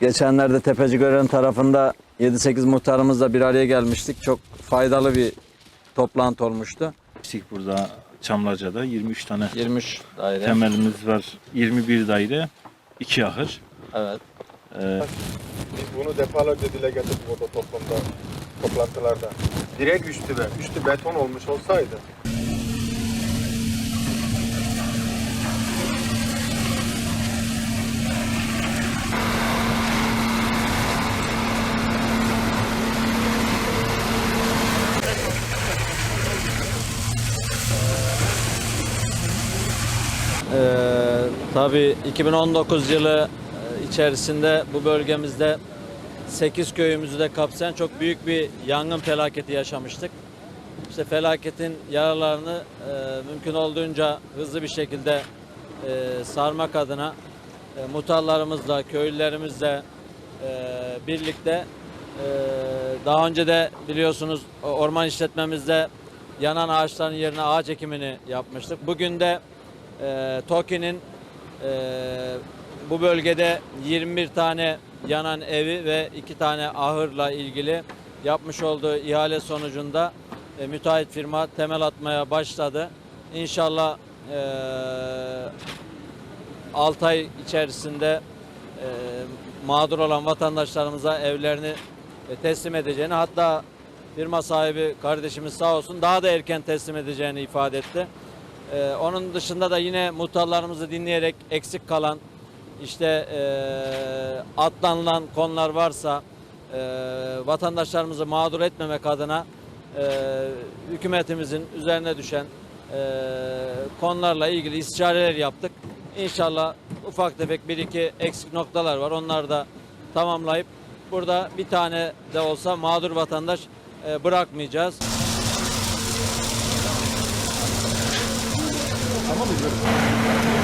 Geçenlerde Tepecigören tarafında 7-8 muhtarımızla bir araya gelmiştik. Çok faydalı bir toplantı olmuştu. Eksik burada Çamlaca'da 23 tane 23 daire. temelimiz var. 21 daire, 2 ahır. Evet. Ee, Biz bunu defalarca dile getirdik orada toplumda, toplantılarda. Direkt üstü be, üstü beton olmuş olsaydı. Tabii 2019 yılı e, içerisinde bu bölgemizde 8 köyümüzü de kapsayan çok büyük bir yangın felaketi yaşamıştık. İşte felaketin yaralarını e, mümkün olduğunca hızlı bir şekilde e, sarmak adına e, muhtarlarımızla, köylülerimizle e, birlikte e, daha önce de biliyorsunuz orman işletmemizde yanan ağaçların yerine ağaç ekimini yapmıştık. Bugün de e, TOKİ'nin e, bu bölgede 21 tane yanan evi ve 2 tane ahırla ilgili yapmış olduğu ihale sonucunda e, müteahhit firma temel atmaya başladı. İnşallah e, 6 ay içerisinde e, mağdur olan vatandaşlarımıza evlerini e, teslim edeceğini hatta firma sahibi kardeşimiz sağ olsun daha da erken teslim edeceğini ifade etti. E, onun dışında da yine muhtarlarımızı dinleyerek eksik kalan işte e, atlanılan konular varsa e, vatandaşlarımızı mağdur etmemek adına e, hükümetimizin üzerine düşen e, konularla ilgili istişareler yaptık. İnşallah ufak tefek bir iki eksik noktalar var. Onları da tamamlayıp burada bir tane de olsa mağdur vatandaş e, bırakmayacağız. nome, velho.